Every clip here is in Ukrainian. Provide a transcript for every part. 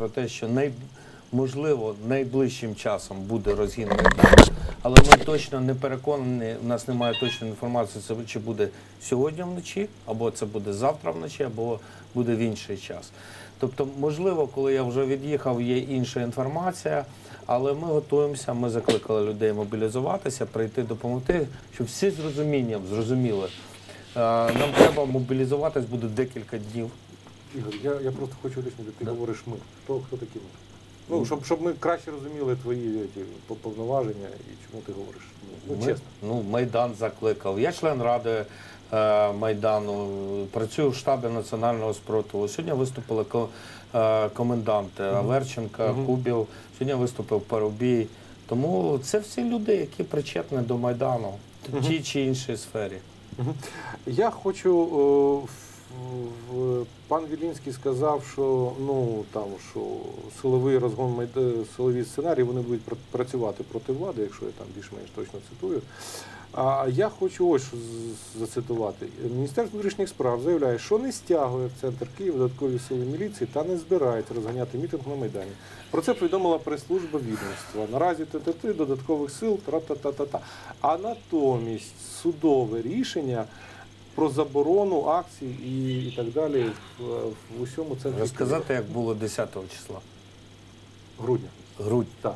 про те, що най... можливо найближчим часом буде розгін Майдану, але ми точно не переконані, у нас немає точної інформації, це чи буде сьогодні вночі, або це буде завтра вночі, або буде в інший час. Тобто, можливо, коли я вже від'їхав, є інша інформація, але ми готуємося, ми закликали людей мобілізуватися, прийти допомогти, щоб всі з розумінням зрозуміли. Е, Нам треба мобілізуватись буде декілька днів. Ігор, я, я просто хочу уточнити, ти говориш ми. Хто, хто такі ми? Ну, щоб, щоб ми краще розуміли твої ті, повноваження і чому ти говориш. Ну, Ми- чесно. Ну, Майдан закликав. Я член ради е, Майдану, працюю в штабі національного спротиву. Сьогодні виступили ко- е, коменданти Аверченка, Мгм. Кубів, сьогодні виступив Парубій. Тому це всі люди, які причетні до Майдану в тій чи іншій сфері. Мгм. Я хочу. в- пан Вілінський сказав, що ну там що силовий розгон майда- силові сценарії вони будуть пр- працювати проти влади, якщо я там більш-менш точно цитую. А я хочу ось зацитувати. Міністерство внутрішніх справ заявляє, що не стягує в центр Києва додаткові сили міліції та не збирається розганяти мітинг на Майдані. Про це повідомила прес-служба відомства. Наразі ТТТ додаткових сил тра-та-та-та-та. А натомість судове рішення про заборону акцій і, і так далі в, в усьому центрі Розказати, як було 10 числа, Києва. грудня. Так.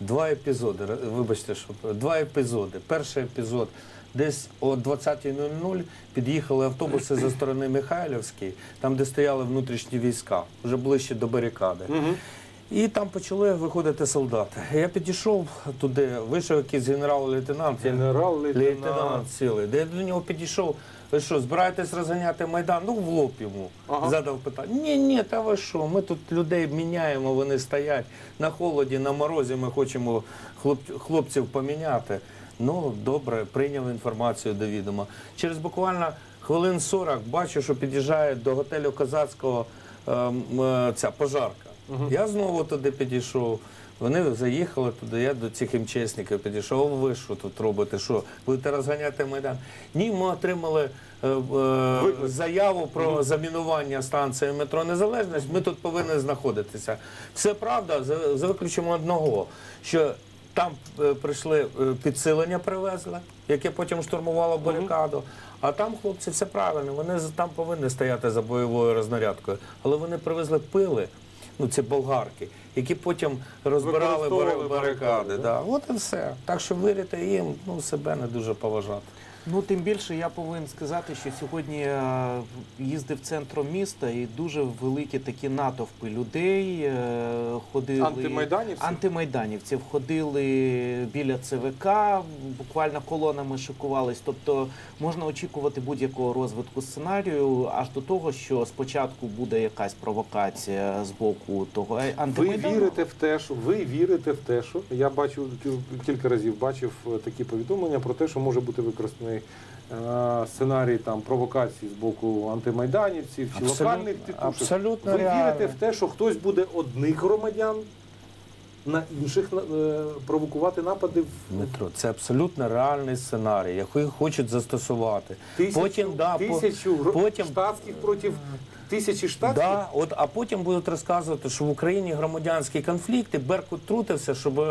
Два епізоди. Вибачте, що два епізоди. Перший епізод. Десь о 20.00 під'їхали автобуси зі сторони Михайлівської, там, де стояли внутрішні війська, вже ближче до барикади. Угу. І там почали виходити солдати. Я підійшов туди, вийшов якийсь генерал-лейтенант. Генерал-лейтенант. Лейтенант цілий. Де я до нього підійшов. Ви що, збираєтесь розганяти Майдан? Ну, в лоб йому Ага. задав питання. Ні, ні, та ви що? Ми тут людей міняємо, вони стоять на холоді, на морозі. Ми хочемо хлоп- хлопців поміняти. Ну, добре, прийняв інформацію до відома. Через буквально хвилин 40 бачу, що під'їжджає до готелю Козацького ем, е, ця пожарка. Мгм. Я знову туди підійшов. Вони заїхали туди, я до цих МЧСників підійшов. Ви що тут робите? Що? Будете розганяти Майдан? Ні, ми отримали е, е, заяву про замінування станції метро Незалежність. Ми тут повинні знаходитися. Все правда, за, за виключенням одного, що там е, прийшли е, підсилення, привезли, яке потім штурмувало барикаду. А там хлопці все правильно, вони там повинні стояти за бойовою рознарядкою. Але вони привезли пили, ну це болгарки, які потім розбирали бари- барикади. барикади, Да. От і все. Так що вірити їм, ну себе не дуже поважати. Ну, тим більше я повинен сказати, що сьогодні е, їздив центром міста і дуже великі такі натовпи людей е, ходили. Антимайданівців? Антимайданівців ходили біля ЦВК, буквально колонами шикувались. Тобто можна очікувати будь-якого розвитку сценарію, аж до того, що спочатку буде якась провокація з боку того Ви вірите в те, що ви вірите в те, що я бачу кілька разів бачив е, такі повідомлення про те, що може бути використаний е, сценарій там провокації з боку антимайданівців чи Абсолютно- локальних тітушок. абсолютно Ви реально. вірите в те, що хтось буде одних громадян на інших е, провокувати напади в Дмитро, це абсолютно реальний сценарій, який хочуть застосувати. тисячу, потім, да, тисячу по, потім- штатських проти тисячі штатських? Да, от, а потім будуть розказувати, що в Україні громадянські конфлікти, Беркут трутився, щоб е,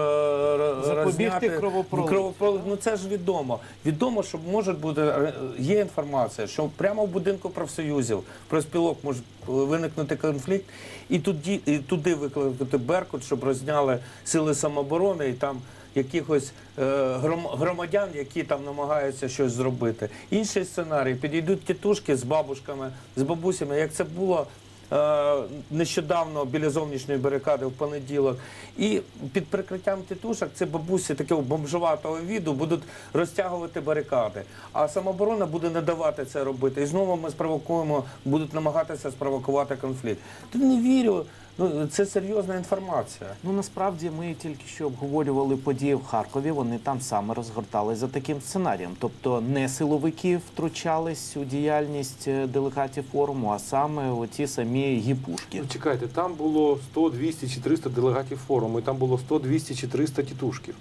розняти кровопролит. Ну це ж відомо. Відомо, що може бути е, є інформація, що прямо в будинку профсоюзів профспілок може виникнути конфлікт, і туди, і туди викликати Беркут, щоб розняли сили самооборони і там. Якихось е, гром- громадян, які там намагаються щось зробити. Інший сценарій підійдуть тітушки з бабушками, з бабусями, як це було е, нещодавно біля зовнішньої барикади в понеділок. І під прикриттям тітушок це бабусі такого бомжуватого віду будуть розтягувати барикади. А самооборона буде не давати це робити. І знову ми спровокуємо, будуть намагатися спровокувати конфлікт. Тут не вірю. Ну це серйозна інформація. Ну насправді ми тільки що обговорювали події в Харкові. Вони там саме розгортались за таким сценарієм. Тобто не силовики втручались у діяльність е, делегатів форуму, а саме оті самі гіпушки. Ну, чекайте, там було 100, 200 чи 300 делегатів форуму, і там було 100, 200 чи 300 тітушків.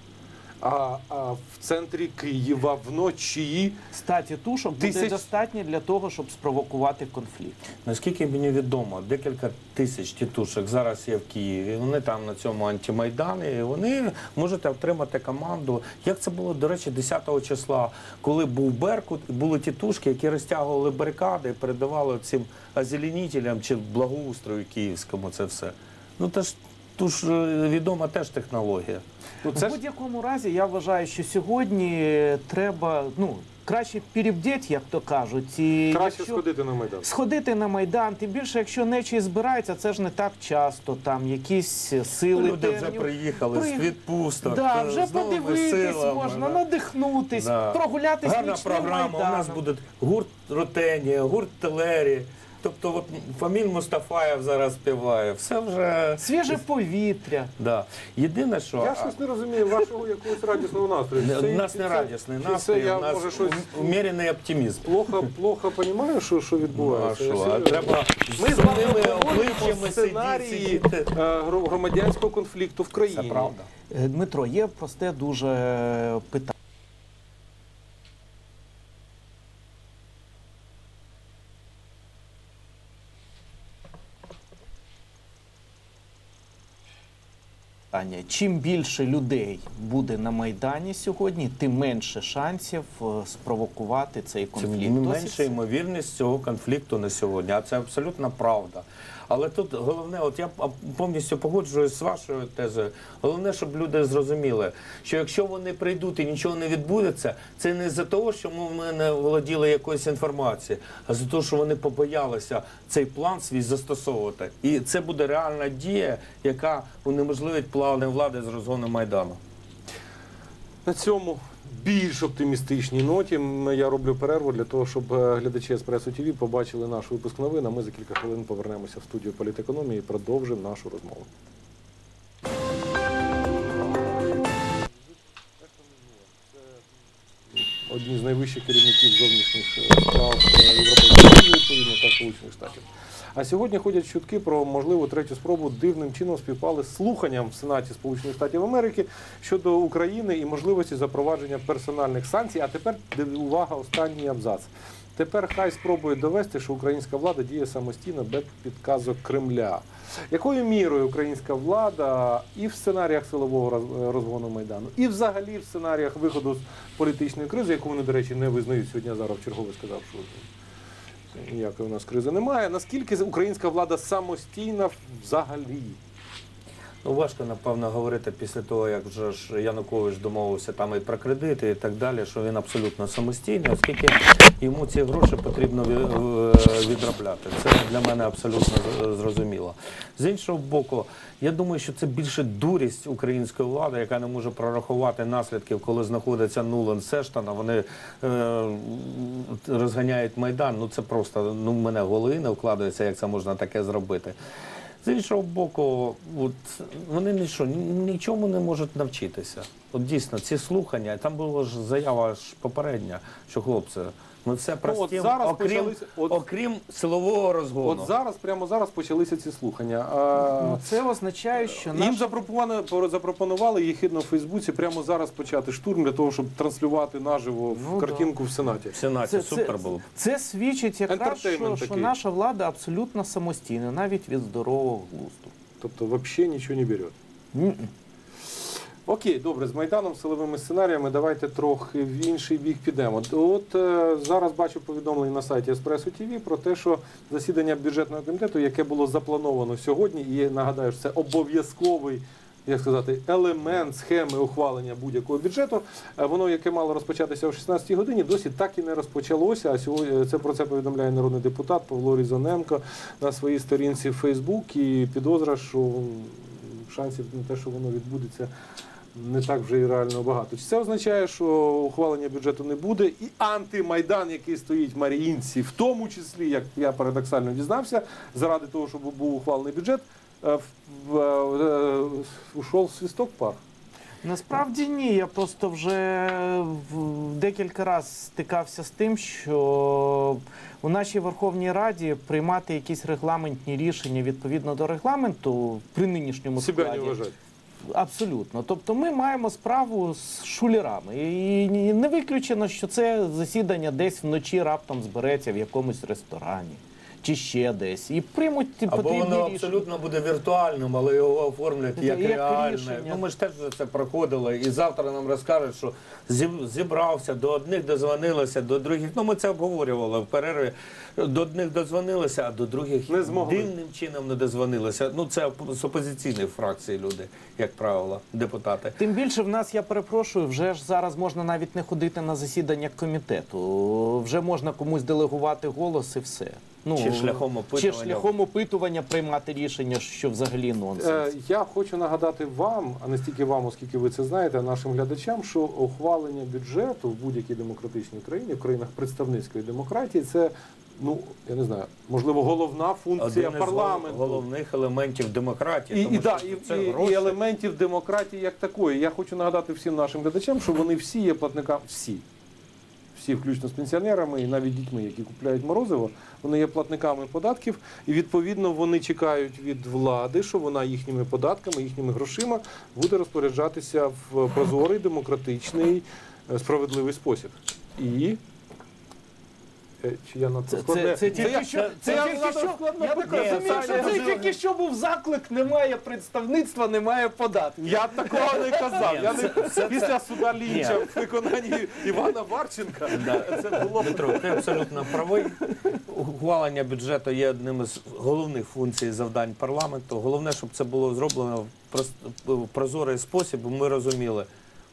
А, а в центрі Києва вночі 100 тітушок буде Тисяч- достатньо для того, щоб спровокувати конфлікт. Наскільки мені відомо, декілька тисяч тітушок зараз є в Києві. Вони там на цьому антимайдані. і Вони можете отримати команду. Як це було, до речі, 10 числа, коли був Беркут, були тітушки, які розтягували барикади і передавали цим озеленітелям чи благоустрою київському це все. Ну це ж ту ж е, відома теж технологія. ну це ж будь-якому разі я вважаю, що сьогодні треба ну краще перебдіть, як то кажуть, і краще якщо- сходити на майдан. Сходити на майдан, тим більше, якщо нечі збирається, це ж не так часто. Там якісь сили Люди вже приїхали При- з відпусток. Да, е, вже подивитись силами, можна, да. надихнутись, Да. прогулятись Гарна програма. У нас буде гурт Ротенія, гурт Телері. Тобто, от Фаміль Мустафаєв зараз співає. Все вже свіже повітря. да. Єдине, що Я щось не розумію вашого якогось радісного настрою. Це- у нас не це- радісний це настрій, я, у нас може, щось умірений оптимізм. плохо, плохо розумію, що, що Ну, а відбувається. Що, а треба Ми з вами обличчями сценарії е, гро- громадянського конфлікту в Це країні. правда. Е, Дмитро, є просте дуже питання. Питання. Чим більше людей буде на Майдані сьогодні, тим менше шансів е, спровокувати цей конфлікт. Тим менше ймовірність цього конфлікту на сьогодні, а це абсолютно правда. Але тут головне, от я повністю погоджуюсь з вашою тезою. Головне, щоб люди зрозуміли, що якщо вони прийдуть і нічого не відбудеться, це не за того, що ми, не володіли якоюсь інформацією, а за те, що вони побоялися цей план свій застосовувати. І це буде реальна дія, яка унеможливить плани влади з розгону майдану. На цьому більш оптимістичній ноті я роблю перерву для того, щоб е, глядачі Еспресо ТВ побачили наш випуск новин. А ми за кілька хвилин повернемося в студію політекономії і продовжимо нашу розмову. Одні з найвищих керівників зовнішніх е, справ е, Європейського Союзу, та Сполучених Штатів. А сьогодні ходять чутки про можливу третю спробу дивним чином співпали з слуханням в Сенаті Сполучених Штатів Америки щодо України і можливості запровадження персональних санкцій. А тепер увага, останній абзац. Тепер хай спробують довести, що українська влада діє самостійно без підказок Кремля. Якою мірою українська влада і в сценаріях силового розгону майдану, і взагалі в сценаріях виходу з політичної кризи, яку вони, до речі, не визнають сьогодні. Зараз вчергове сказав, що ніякої у нас кризи немає. Наскільки українська влада самостійна взагалі? Ну, важко, напевно, говорити після того, як вже ж Янукович домовився там і про кредити і так далі, що він абсолютно самостійний, оскільки йому ці гроші потрібно е, відробляти. Це для мене абсолютно зрозуміло. З іншого боку, я думаю, що це більше дурість української влади, яка не може прорахувати наслідків, коли знаходиться Нулан Сештан, а вони е, розганяють майдан. Ну це просто ну, в мене в голові не вкладається, як це можна таке зробити. З іншого боку, от вони нічого, нічому не можуть навчитися. От дійсно, ці слухання, там була ж заява ж попередня, що хлопці, ми все простім, зараз окрім, почалися- от- окрім силового розгону. От зараз, прямо зараз почалися ці слухання. А, Ну, це означає, що Їм наш... запропонували, запропонували єхидно в Фейсбуці прямо зараз почати штурм для того, щоб транслювати наживо в Ну, да. картинку в Сенаті. В Сенаті супер було. Це свідчить якраз, що, що наша влада абсолютно самостійна, навіть від здорового глузду. Тобто, взагалі нічого не бере. Ні. Окей, добре, з Майданом, силовими сценаріями, давайте трохи в інший бік підемо. От е, зараз бачу повідомлення на сайті Еспресо ТВ про те, що засідання бюджетного комітету, яке було заплановано сьогодні, і нагадаю, що це обов'язковий. Як сказати, елемент схеми ухвалення будь-якого бюджету, е, воно, яке мало розпочатися о 16-й годині, досі так і не розпочалося. А сьогодні це про це повідомляє народний депутат Павло Різоненко на своїй сторінці в Фейсбук. І підозра, що шансів на те, що воно відбудеться, не так вже і реально багато. Чи це означає, що ухвалення бюджету не буде, і антимайдан, який стоїть в Маріїнці, в тому числі, як я парадоксально дізнався, заради того, щоб був ухвалений бюджет, е, в- в- е, ушов свісток пар. Насправді ні. Я просто вже декілька разів стикався з тим, що у нашій Верховній Раді приймати якісь регламентні рішення відповідно до регламенту при нинішньому Себе не вважати. Абсолютно. Тобто ми маємо справу з шулерами. І не виключено, що це засідання десь вночі раптом збереться в якомусь ресторані чи ще десь. І приймуть Або потрібні воно рішення. абсолютно буде віртуальним, але його оформлять як, Як реальне. рішення. Ну ми ж теж вже це проходили. І завтра нам розкажуть, що зіб- зібрався, до одних дозвонилися, до других. Ну ми це обговорювали в перерві. До одних дозвонилися, а до других Не змогли. дивним чином не дозвонилися. Ну це з опозиційної фракції люди, як правило, депутати. Тим більше в нас, я перепрошую, вже ж зараз можна навіть не ходити на засідання комітету. Вже можна комусь делегувати голос і все. Ну, Чи шляхом Чи опитування. шляхом опитування приймати рішення, що взагалі Е. Я хочу нагадати вам, а не стільки вам, оскільки ви це знаєте, а нашим глядачам, що ухвалення бюджету в будь-якій демократичній країні, в країнах представницької демократії, це ну я не знаю, можливо, головна функція Один із парламенту. головних елементів демократії. І, тому і, да, що і, це і, гроші. і елементів демократії як такої. Я хочу нагадати всім нашим глядачам, що вони всі є платниками, всі, всі, включно з пенсіонерами і навіть дітьми, які купляють морозиво, вони є платниками податків, і відповідно вони чекають від влади, що вона їхніми податками, їхніми грошима буде розпоряджатися в прозорий, демократичний, е, справедливий спосіб. І чи я надто Це, складне? це, тільки що, я так розумію, що Це тільки що був заклик, немає представництва, немає податків. Я такого не казав. Я не після суда Лінча в виконанні Івана Варченка. Це було Дмитро, ти абсолютно правий. Ухвалення бюджету є одним із головних функцій завдань парламенту. Головне, щоб це було зроблено в прозорий спосіб, ми розуміли,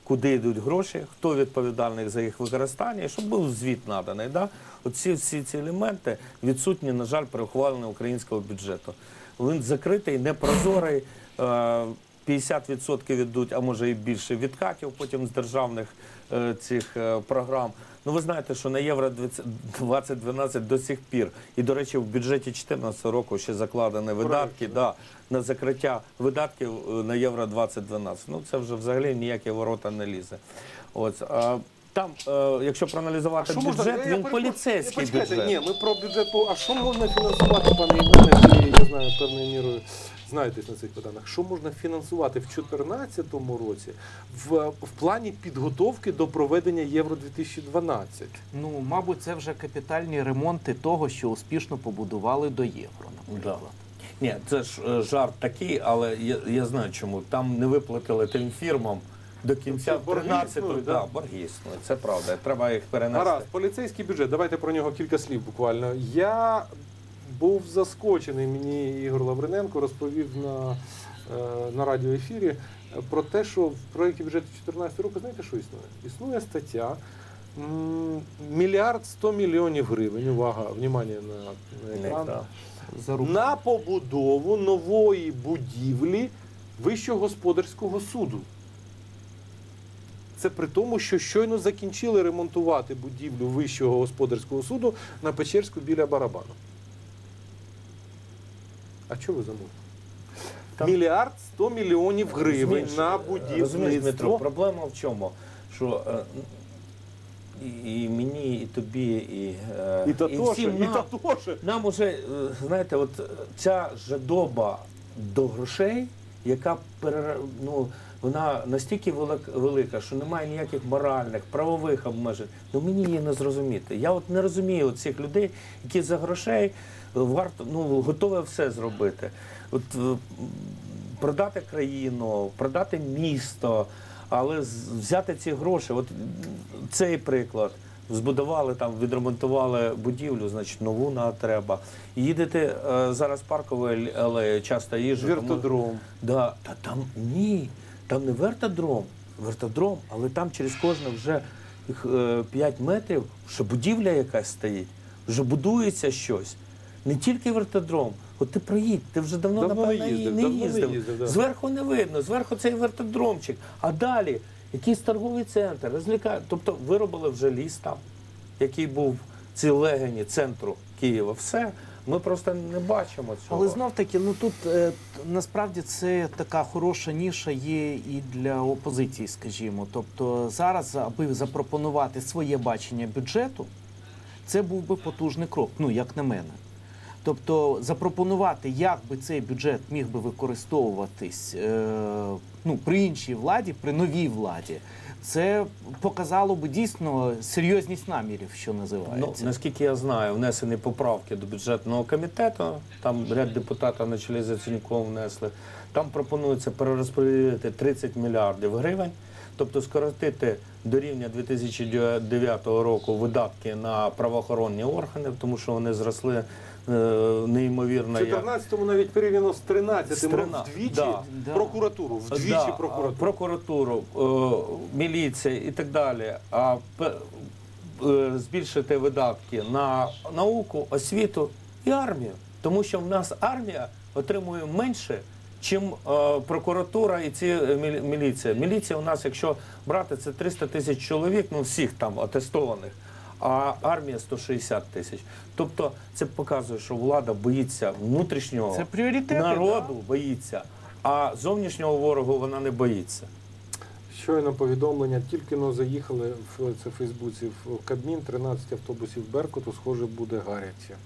куди йдуть гроші, хто відповідальний за їх використання, щоб був звіт наданий. Да? Оці всі ці елементи відсутні, на жаль, при ухваленні українського бюджету. Він закритий, непрозорий. е, 50% йдуть, а може і більше відкатів потім з державних е, цих е, програм. Ну ви знаєте, що на євро 2012 до сих пір, і до речі, в бюджеті 2014 року ще закладені видатки да, на закриття видатків е, на євро 2012. Ну це вже взагалі ніякі ворота не лізе. От а, там, е, якщо проаналізувати бюджет, Я- я він перепрошую, поліцейський почекайте, бюджет. Ні, ми про бюджет. А що можна фінансувати, пане? Ви, я знаю, певною мірою знаєтесь на цих питаннях. Що можна фінансувати в 2014 році в, в плані підготовки до проведення Євро 2012? Ну, мабуть, це вже капітальні ремонти того, що успішно побудували до євро, наприклад. Ні, це ж е, жарт такий, але я, я знаю чому. Там не виплатили тим фірмам до кінця Це 13-го. Да, да? борги існують, це правда. Треба їх перенести. Гаразд, поліцейський бюджет. Давайте про нього кілька слів буквально. Я був заскочений. Мені Ігор Лавриненко розповів на, е, на радіоефірі про те, що в проєкті бюджету 2014 року, знаєте, що існує? Існує стаття. Мільярд 100 мільйонів гривень. Увага, внимання на, на екран. да. За. На побудову нової будівлі Вищого господарського суду. Це при тому, що щойно закінчили ремонтувати будівлю Вищого господарського суду на Печерську біля барабану. А чого ви замовили? Там- Мільярд 100 мільйонів гривень Розумієш, на Розумієш, Дмитро, будівництво. проблема в чому? Що е, і, і мені, і тобі, і, е, І Татоше, всім і нам, Татоше. нам уже, е, знаєте, от е, ця жадоба до грошей, яка перер- ну, вона настільки велика, що немає ніяких моральних, правових обмежень. Ну мені її не зрозуміти. Я от не розумію цих людей, які за грошей варто ну готові все зробити. От е, продати країну, продати місто, але взяти ці гроші. От цей приклад. Збудували там, відремонтували будівлю, значить нову на треба. Їдете е, зараз парковою алеєю, часто їжджу. тому- Да, та там ні, там не вертодром, вертодром, але там через кожне вже 5 метрів вже будівля якась стоїть, вже будується щось. Не тільки вертодром. От ти проїдь, ти вже давно, Давно напевно, їздив, не давно не їздив. їздив, да. Зверху не видно, зверху цей вертодромчик. А далі якийсь торговий центр, розліка... Тобто виробили вже ліс там, який був ці легені центру Києва. Все. Ми просто не бачимо цього. Але знов таки, ну тут е, насправді це така хороша ніша є і для опозиції, скажімо. Тобто зараз, аби запропонувати своє бачення бюджету, це був би потужний крок, ну як на мене. Тобто запропонувати, як би цей бюджет міг би використовуватись е, ну, при іншій владі, при новій владі, це показало би дійсно серйозність намірів, що Ну, наскільки я знаю, внесені поправки до бюджетного комітету. Там ряд депутатів на чолі з Яценюком внесли. Там пропонується перерозподілити 30 мільярдів гривень, тобто скоротити до рівня 2009 року видатки на правоохоронні органи, тому що вони зросли е, неймовірно. В 14-му навіть порівняно з 13-м З 13, вдвічі да. Прокуратуру, вдвічі Да, прокуратуру. прокуратуру, е, міліція і так далі. А е, збільшити видатки на науку, освіту і армію. Тому що в нас армія отримує менше, чим е, прокуратура і ці е, мілі- міліція. Міліція у нас, якщо брати, це 300 тисяч чоловік, ну всіх там атестованих. А армія 160 тисяч. Тобто це показує, що влада боїться внутрішнього Це народу, боїться, а зовнішнього ворогу вона не боїться. Щойно повідомлення, тільки но заїхали в це в Фейсбуці в Кабмін, 13 автобусів Беркуту, схоже, буде гаряче.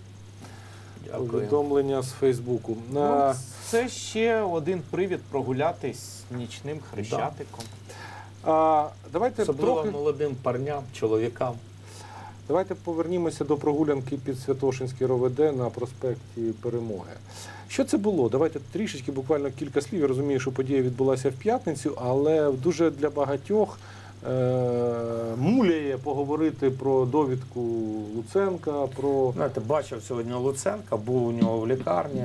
Дякую. Повідомлення з Фейсбуку. Ну, На... це ще один привід прогулятись нічним хрещатиком. А, давайте Особливо трохи молодим парням, чоловікам. Давайте повернімося до прогулянки під Святошинський РОВД на проспекті Перемоги. Що це було? Давайте трішечки, буквально кілька слів. Я розумію, що подія відбулася в п'ятницю, але дуже для багатьох е- муляє поговорити про довідку Луценка, про Знаєте, бачив сьогодні Луценка, був у нього в лікарні.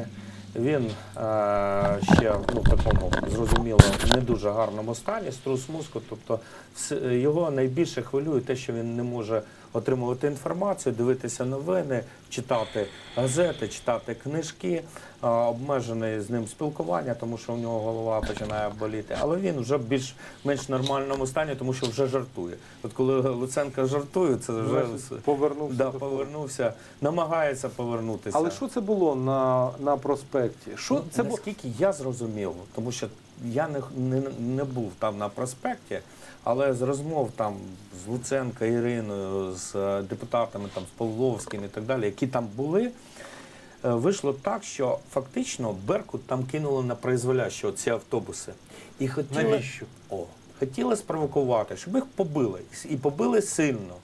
Він е- ще ну, такому зрозуміло не дуже гарному стані, струс мозку. Тобто його найбільше хвилює те, що він не може отримувати інформацію, дивитися новини, читати газети, читати книжки, обмежене з ним спілкування, тому що у нього голова починає боліти. Але він вже в більш-менш нормальному стані, тому що вже жартує. От коли Луценка жартує, це вже повернувся. да, повернувся, намагається повернутися. Але що це було на, на проспекті? Що Ну, це було? наскільки я зрозумів, тому що я не, не, не був там на проспекті, але з розмов там з Луценка Іриною, з е, депутатами там з Павловським і так далі, які там були. е, Вийшло так, що фактично Беркут там кинули на произволяще ці автобуси. І хотіли, Навіщо? О, хотіли спровокувати, щоб їх побили. І побили сильно.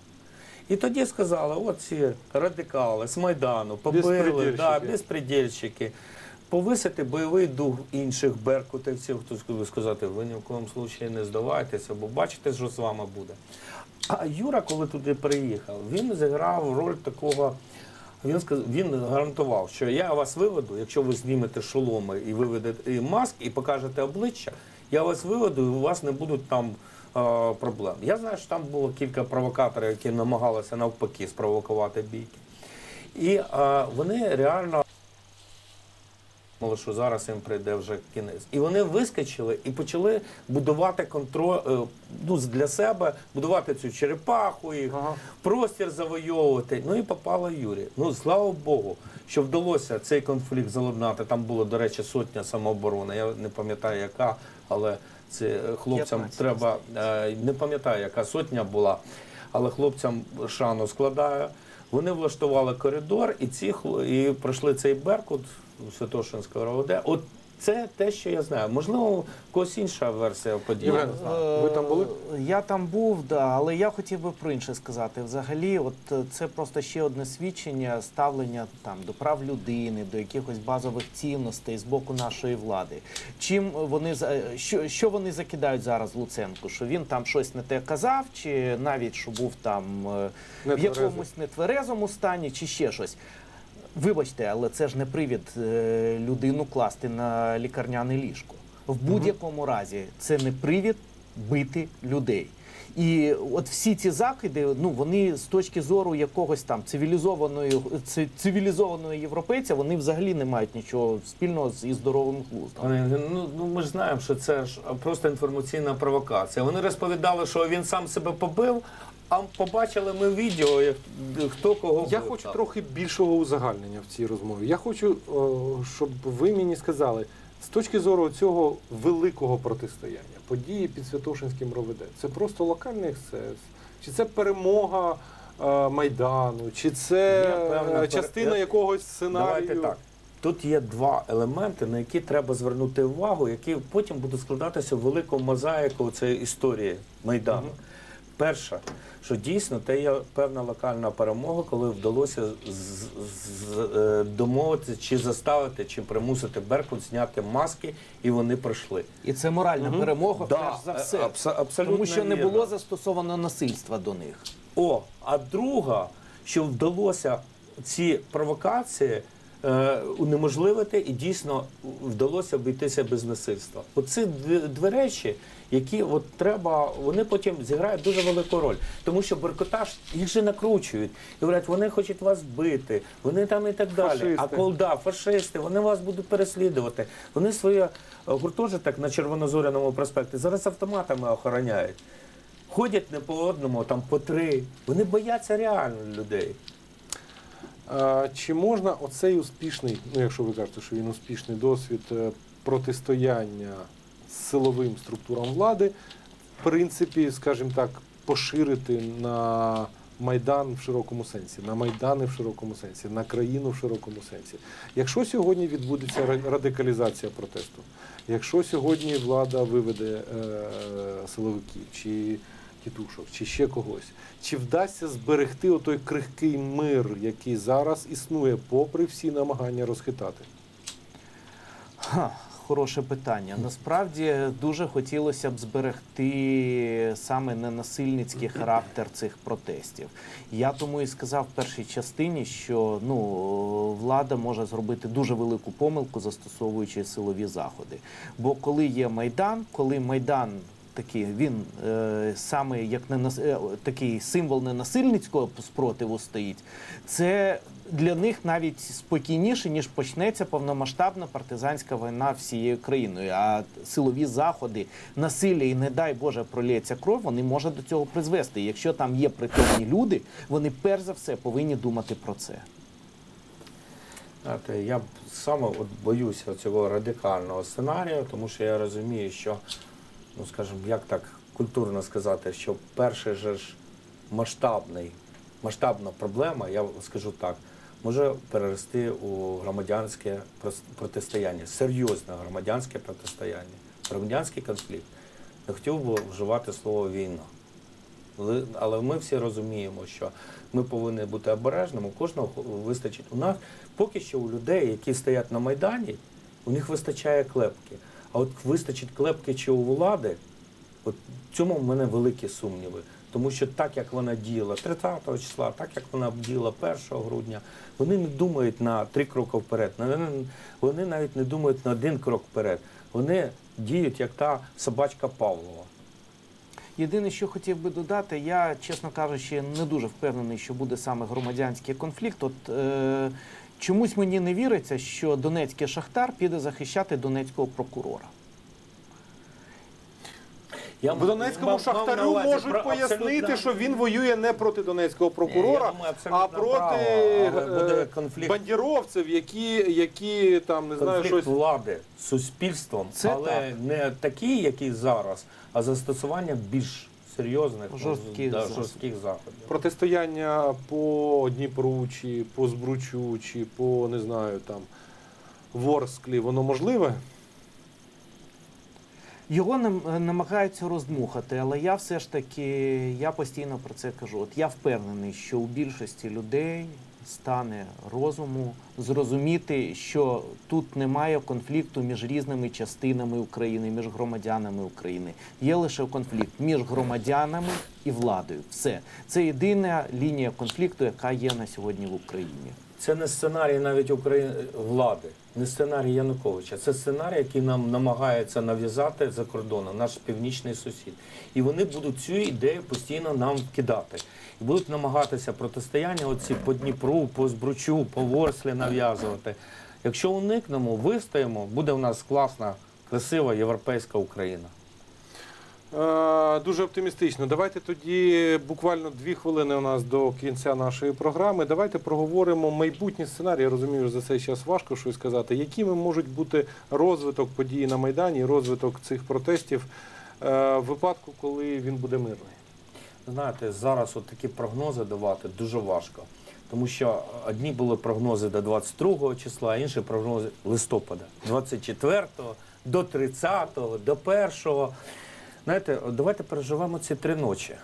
І тоді сказали: оці радикали з Майдану побили, Безпредельщики. да, безпредельщики. Повисити бойовий дух інших беркутівців, хтось сказати, ви ні в коєму случаї не здавайтеся, бо бачите, що з вами буде. А Юра, коли туди приїхав, він зіграв роль такого. Він сказ... він гарантував, що я вас виведу, якщо ви знімете шоломи і виведете і маск, і покажете обличчя, я вас виведу, і у вас не будуть там е, проблем. Я знаю, що там було кілька провокаторів, які намагалися навпаки спровокувати бійки. І е, вони реально думали, що зараз їм прийде вже кінець. І вони вискочили і почали будувати контроль е, ну, для себе, будувати цю черепаху, їх, Ага. простір завойовувати. Ну і попала Юрій. Ну слава Богу, що вдалося цей конфлікт заладнати. Там було, до речі, сотня самооборони. Я не пам'ятаю, яка, але це е, хлопцям 15, треба. е, Не пам'ятаю, яка сотня була, але хлопцям шану складаю. Вони влаштували коридор і ці і пройшли цей беркут Святошинського РОВД. От це те, що я знаю. Можливо, когось інша версія події. Євген, ви там були? Е, Я там був, да, але я хотів би про інше сказати. Взагалі, от е, це просто ще одне свідчення ставлення там до прав людини, до якихось базових цінностей з боку нашої влади. Чим вони е, що, що вони закидають зараз Луценку? Що він там щось не те казав, чи навіть що був там в якомусь нетверезому стані, чи ще щось. Вибачте, але це ж не привід е, людину класти на лікарняне ліжко. В будь-якому разі це не привід бити людей. І от всі ці закиди, ну вони з точки зору якогось там цивілізованої ци- цивілізованого європейця, вони взагалі не мають нічого спільного з здоровим глуздом. Ну, ну ми ж знаємо, що це ж просто інформаційна провокація. Вони розповідали, що він сам себе побив, а побачили ми відео, як хто кого Я бив хочу трохи більшого узагальнення в цій розмові. Я хочу, о, щоб ви мені сказали, з точки зору цього великого протистояння, події під Святошинським РОВД, це просто локальний ексцес, чи це перемога е, майдану, чи це певна е, частина пере- якогось сценарію? Давайте так. Тут є два елементи, на які треба звернути увагу, які потім будуть складатися в велику мозаїку цієї історії Майдану. Перше, що дійсно це є певна локальна перемога, коли вдалося е, домовитися чи заставити, чи примусити Беркут зняти маски, і вони пройшли. І це моральна перемога, Да, перш за е, все. абсо- абсолютно Тому що не вірно. було застосовано насильства до них. О, а друга, що вдалося ці провокації е, унеможливити і дійсно вдалося обійтися без насильства. Оці дві речі, які от треба, вони потім зіграють дуже велику роль. Тому що беркотаж їх же накручують. І говорять, вони хочуть вас бити, вони там і так далі. Фашисти. А коли да, фашисти, вони вас будуть переслідувати. Вони своє е, гуртожиток на Червонозоряному проспекті зараз автоматами охороняють. Ходять не по одному, там по три. Вони бояться реально людей. А, Чи можна оцей успішний, ну якщо ви кажете, що він успішний досвід е, протистояння силовим структурам влади, в принципі, скажімо так, поширити на Майдан в широкому сенсі, на Майдани в широкому сенсі, на країну в широкому сенсі. Якщо сьогодні відбудеться радикалізація протесту, якщо сьогодні влада виведе е, силовиків чи тітушок, чи ще когось, чи вдасться зберегти отой крихкий мир, який зараз існує, попри всі намагання розхитати? Ха, хороше питання. Насправді дуже хотілося б зберегти саме ненасильницький характер цих протестів. Я тому і сказав в першій частині, що ну влада може зробити дуже велику помилку, застосовуючи силові заходи. Бо коли є майдан, коли майдан. Такий він е, саме як ненас... е, такий символ ненасильницького спротиву стоїть. Це для них навіть спокійніше, ніж почнеться повномасштабна партизанська війна всією країною. А силові заходи, насилля і не дай Боже пролється кров, вони можуть до цього призвести. Якщо там є притомні люди, вони перш за все повинні думати про це. Знаєте, я саме от боюся цього радикального сценарію, тому що я розумію, що, ну скажімо, як так культурно сказати, що перший ж масштабний, масштабна проблема, я скажу так, може перерости у громадянське протистояння, серйозне громадянське протистояння. Громадянський конфлікт. Не хотів би вживати слово війна. Але ми всі розуміємо, що ми повинні бути обережними, у кожного вистачить. У нас поки що у людей, які стоять на Майдані, у них вистачає клепки. А от вистачить клепки чи у влади, от цьому в мене великі сумніви. Тому що так як вона діяла 30 числа, так як вона діяла 1 грудня, вони не думають на три кроки вперед. Вони навіть не думають на один крок вперед. Вони діють як та собачка Павлова. Єдине, що хотів би додати, я, чесно кажучи, не дуже впевнений, що буде саме громадянський конфлікт. От е, чомусь мені не віриться, що донецький шахтар піде захищати донецького прокурора. Я В Донецькому мав- мав шахтарю увазі можуть про пояснити, що він воює не проти донецького прокурора, думаю, а проти право, але буде е, конфлікт. бандіровців, які, які там не знаю конфлікт щось. влади з суспільством, Це але так. не такий, який зараз, а застосування більш серйозних Жорстких да, жорстких заходів. Протистояння по Дніпру, чи по Збручу, чи по не знаю там Ворсклі, воно можливе? Його нам- намагаються роздмухати, але я все ж таки я постійно про це кажу. От я впевнений, що у більшості людей стане розуму зрозуміти, що тут немає конфлікту між різними частинами України, між громадянами України. Є лише конфлікт між громадянами і владою. Все це єдина лінія конфлікту, яка є на сьогодні в Україні. Це не сценарій навіть України влади, не сценарій Януковича. Це сценарій, який нам намагається нав'язати за кордоном, наш північний сусід. І вони будуть цю ідею постійно нам кидати. І будуть намагатися протистояння оці по Дніпру, по Збручу, по Ворслі нав'язувати. Якщо уникнемо, вистоїмо, буде у нас класна, красива європейська Україна. Е, Дуже оптимістично. Давайте тоді буквально дві хвилини у нас до кінця нашої програми. Давайте проговоримо майбутні сценарії. Я розумію, що за цей час важко щось сказати. Якими можуть бути розвиток подій на Майдані, розвиток цих протестів е, в випадку, коли він буде мирний? знаєте, зараз от такі прогнози давати дуже важко. Тому що одні були прогнози до 22 числа, інші прогнози листопада, 24 до 30, до 1. Знаєте, давайте переживемо ці три ночі.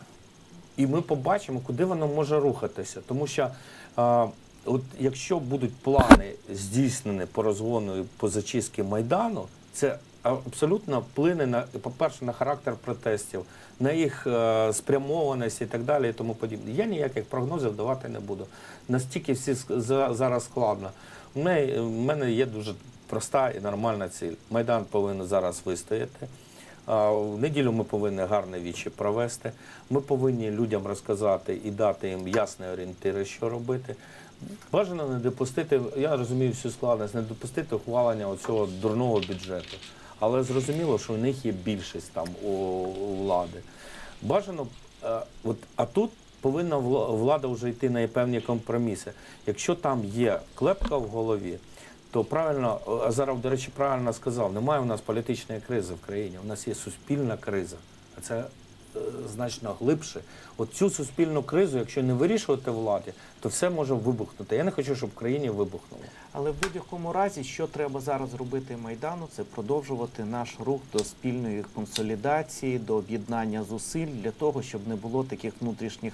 І ми побачимо, куди воно може рухатися. Тому що а, от якщо будуть плани здійснені по розгону і по зачистці Майдану, це абсолютно вплине на, по-перше, на характер протестів, на їх е, спрямованість і так далі, і тому подібне. Я ніяких прогнозів давати не буду. Настільки всі зараз складно. У мене, є дуже проста і нормальна ціль. Майдан повинен зараз вистояти. В неділю ми повинні гарне вічі провести. Ми повинні людям розказати і дати їм ясні орієнтири, що робити. Бажано не допустити, я розумію всю складність, не допустити ухвалення оцього дурного бюджету. Але зрозуміло, що в них є більшість там у, у влади. Бажано, е, от, а тут повинна влада вже йти на певні компроміси. Якщо там є клепка в голові, то правильно, Азаров, до речі, правильно сказав, немає у нас політичної кризи в країні, у нас є суспільна криза. А це е, значно глибше. От цю суспільну кризу, якщо не вирішувати владі, то все може вибухнути. Я не хочу, щоб в країні вибухнуло. Але в будь-якому разі, що треба зараз робити Майдану, це продовжувати наш рух до спільної консолідації, до об'єднання зусиль для того, щоб не було таких внутрішніх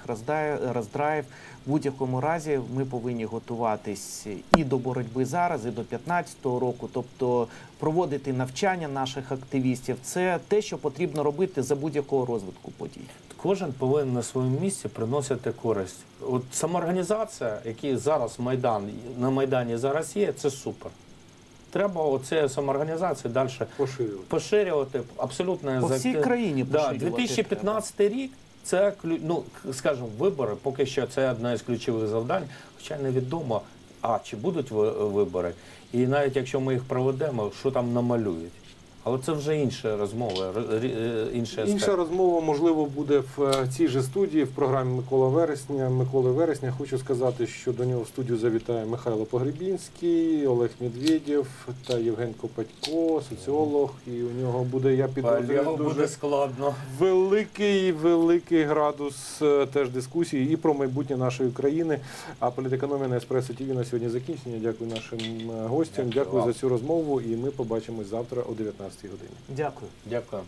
роздраїв. В будь-якому разі ми повинні готуватись і до боротьби зараз, і до 15-го року, тобто проводити навчання наших активістів. Це те, що потрібно робити за будь-якого розвитку подій. Кожен повинен на своєму місці приносити користь. От самоорганізація, які зараз Майдан на Майдані зараз є, це супер. Треба оце самоорганізацію далі Поширювати. поширювати абсолютно По за- всій країні Да, поширювати 2015 рік це ну, скажімо, вибори. Поки що це одне з ключових завдань. Хоча невідомо, а чи будуть вибори, і навіть якщо ми їх проведемо, що там намалюють. Але це вже інша розмова, е, аспект. Інша розмова, можливо, буде в е, цій же студії в програмі Микола Вересня. Миколи Вересня. Хочу сказати, що до нього в студію завітає Михайло Погребінський, Олег Медведєв та Євген Копатько, соціолог. І у нього буде, я підозрюю, дуже буде складно. великий, великий градус е, теж дискусії і про майбутнє нашої країни. А політекономія на Еспресо ТВ на сьогодні закінчення. Дякую нашим гостям. Дякую Дякую за цю розмову. І ми побачимось завтра о 19 годині. Дякую. Дякую.